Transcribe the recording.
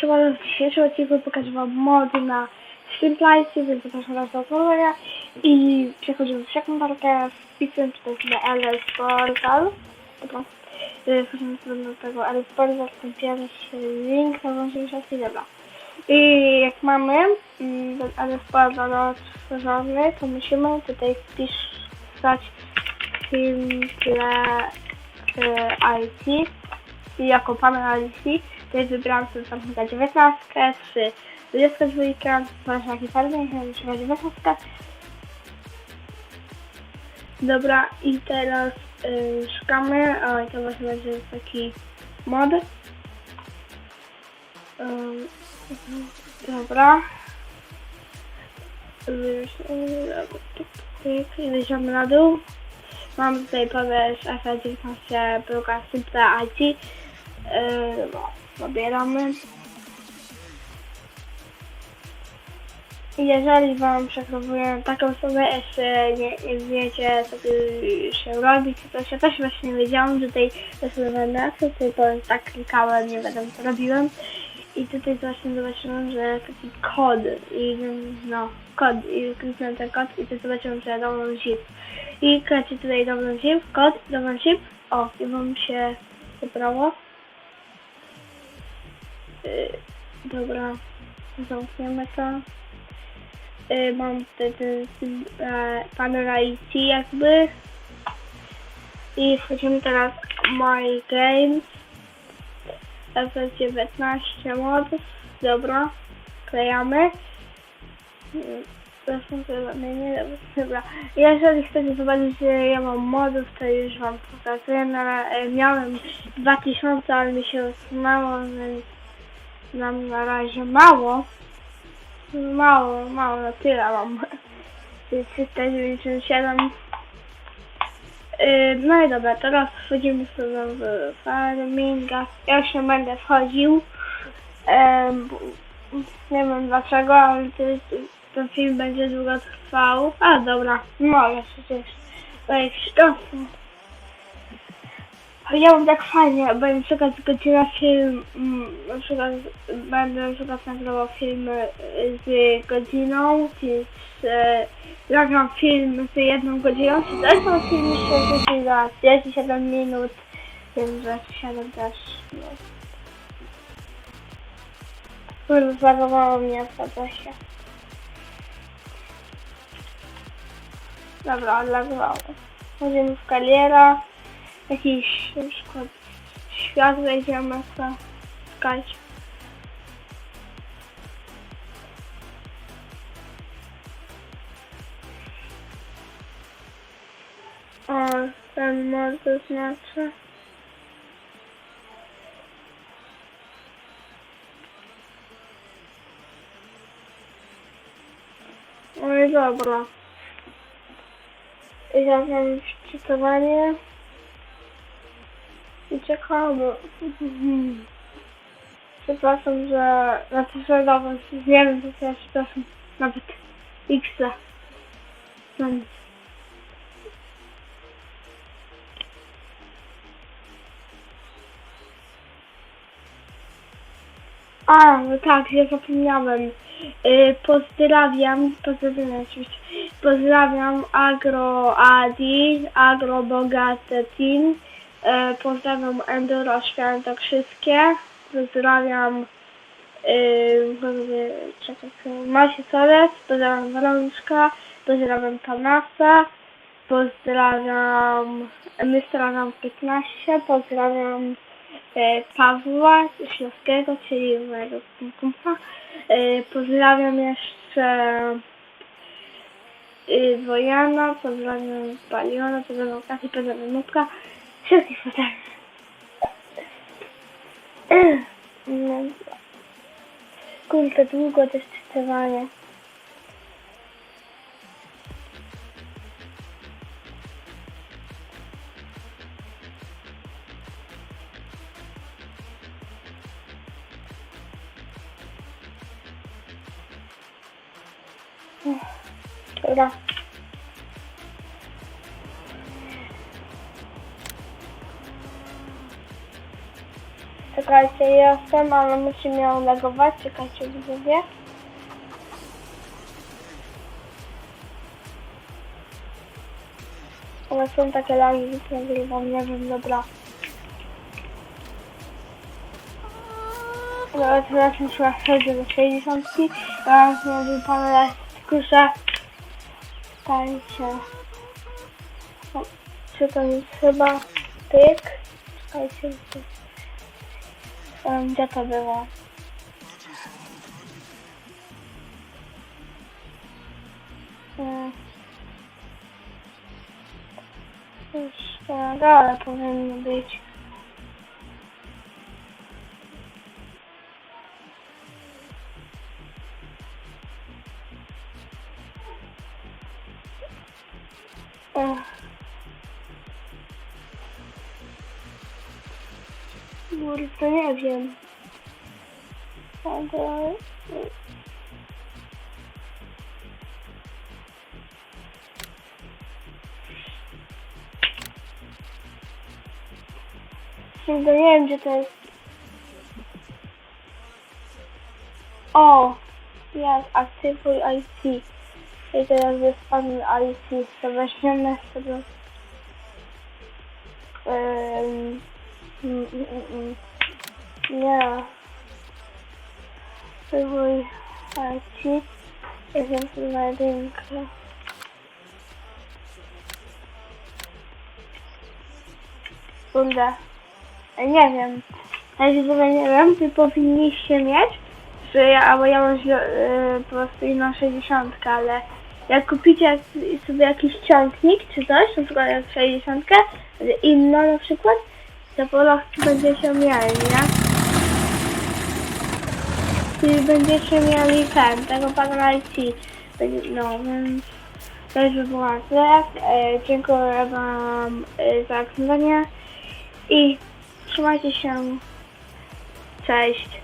Siemano, w dzisiejszym odcinku pokażę wam mody na Streetlighty, więc zapraszam was do oglądania i przechodzimy w przeglądarkę, wpisuję tutaj sobie LS Portal. Dobra. Y, Wchodzimy sobie do tego LS Portal, ten pierwszy link na włączenie szafki, dobra. I jak mamy mm, ten LS Portal otworzony, to musimy tutaj wpisać Simple y, IT i jako panel IT, tutaj wybrałam sobie chyba 19, 3, 22, masz jaki farmy, chyba 19. Dobra, i teraz y, szukamy, i to właśnie będzie taki mod. Ym, dobra. I Wejdziemy na dół. Mam tutaj powieść FA19 Bruka Simple IT. Pobieramy. I Jeżeli Wam przekropuję taką osobę, jeszcze nie, nie wiecie, co tu się robi, czy coś, ja też właśnie nie wiedziałam, że tutaj rozmawiamy tutaj powiem tak klikałem, nie wiadomo co robiłem. I tutaj właśnie zobaczyłem, że taki kod i no, kod i kliknąłem ten kod i tu zobaczyłem, że download zip. I klacie tutaj download zip, kod, download zip, o, i wam się wybrało. Yy, dobra, zamkniemy to. Yy, mam ten e, panel IT jakby. I wchodzimy teraz My Games. FS19 modów. Dobra, klejamy. Zresztą to nie, nie, dobra. Jeżeli chcecie zobaczyć, że ja mam modów, to już wam pokazuję. E, miałem 2000, ale mi się usunęło, więc nam na razie mało. Mało, mało, na tyle mam. 397. Yy, No i dobra, teraz wchodzimy sobie w farminga. Ja już nie będę wchodził. Bo- nie wiem dlaczego, ale ten film będzie długo trwał. A dobra, mogę przecież wejść. No. Ja mam tak fajnie, bo na przykład godzina film, mm, na przykład będę na przykład nagrywał filmy y, z godziną, czy z, nagram film z jedną godziną, czy też mam film jeszcze za 37 minut, więc za 7 też, no. Kurde, mnie w się. Dobra, odlagowało. Chodzimy w kariera jakiś na przykład świat wejdziemy chcę skać. O, ten mod to znaczy. Oj, dobra. I ja mam wczytywanie. I czekamy. Przepraszam, że na to, że nawet nie wiem, co ja przepraszam. Nawet X. No nic. A, no tak, ja zapomniałem. Yy, pozdrawiam, pozdrawiam oczywiście. Pozdrawiam Agro Adi, Agro Bogate Team. E, pozdrawiam Enduro Świętokrzyskie. Pozdrawiam yy, czekaj, Masie Soles. Pozdrawiam Rączka. Pozdrawiam Tanasa. Pozdrawiam Mystranam 15. Pozdrawiam e, Pawła Ślowskiego, czyli mojego kumpla. E, pozdrawiam jeszcze y, Wojana, pozdrawiam Paliona, pozdrawiam Kasi, pozdrawiam Nubka. Wszystkich pozdrawiam. No, kurde, długo też czytywanie. Dobra. Czekajcie, jestem, ale musi mnie legować. Czekajcie, widzowie. Ale są takie lagi, że nagrywam, nie wiem, dobra. Dobra, teraz muszę przejść do 60. Teraz mówię pan skuszę. Czekajcie. Czy to jest chyba tyk? Czekajcie. Gdzie- to było? Mm. Już na dole powinno być. Kurde, nie wiem. Ale... Kurde, nie wiem gdzie to jest. O! Jest, IT. I teraz jest pan IT. To weźmiemy sobie... Ym, mm, mm, mm. Nie. Aktywuj IT. Jestem tu na. Kurde. Ej, Nie wiem. Ja się nie wiem, ty powinniście mieć, że ja, albo ja mam źle, yy, po prostu inną 60, ale jak kupicie sobie jakiś ciągnik czy coś, na przykład jak 60, inną na przykład, to po prostu będziecie mieli, nie? Czyli będziecie mieli ten, tego pana IT. No, więc to już by było tyle. E, dziękuję wam e, za oglądanie i trzymajcie się. Cześć.